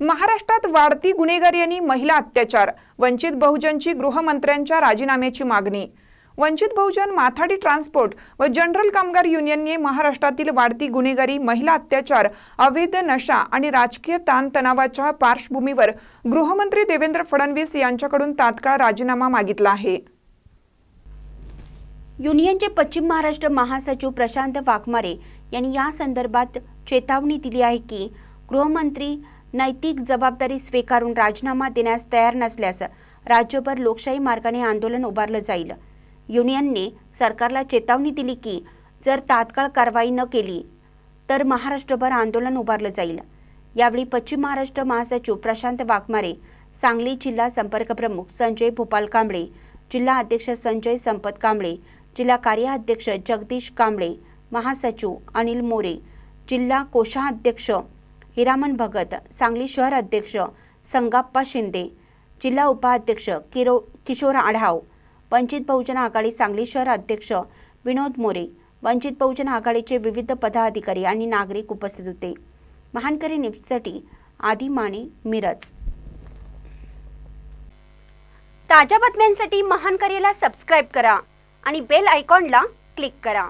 महाराष्ट्रात वाढती गुन्हेगारी आणि महिला अत्याचार वंचित बहुजनची गृहमंत्र्यांच्या राजीनाम्याची मागणी. वंचित बहुजन माथाडी ट्रान्सपोर्ट व जनरल कामगार युनियनने महाराष्ट्रातील वाढती गुन्हेगारी महिला अत्याचार अवैध नशा आणि राजकीय ताणतणावाच्या पार्श्वभूमीवर गृहमंत्री देवेंद्र फडणवीस यांच्याकडून तात्काळ राजीनामा मागितला आहे. युनियनचे पश्चिम महाराष्ट्र महासचिव प्रशांत वाघमारे यांनी या संदर्भात चेतावणी दिली आहे की गृहमंत्री नैतिक जबाबदारी स्वीकारून राजीनामा देण्यास तयार नसल्यास राज्यभर लोकशाही मार्गाने आंदोलन उभारलं जाईल. युनियनने सरकारला चेतावणी दिली की जर तात्काळ कारवाई न केली तर महाराष्ट्रभर आंदोलन उभारलं जाईल. यावेळी पश्चिम महाराष्ट्र महासचिव प्रशांत वाघमारे सांगली जिल्हा संपर्क प्रमुख संजय भोपाल कांबळे जिल्हा अध्यक्ष संजय संपत कांबळे जिल्हा कार्याध्यक्ष जगदीश कांबळे महासचिव अनिल मोरे जिल्हा कोषाध्यक्ष हिरामन भगत सांगली शहर अध्यक्ष संगाप्पा शिंदे जिल्हा उपाध्यक्ष किरो किशोर आढाव वंचित बहुजन आघाडी सांगली शहर अध्यक्ष विनोद मोरे वंचित बहुजन आघाडीचे विविध पदाधिकारी आणि नागरिक उपस्थित होते. महानकरी न्यूजसाठी आदी माने मिरज. ताज्या बातम्यांसाठी महानकरीला सबस्क्राईब करा आणि बेल आयकॉनला क्लिक करा.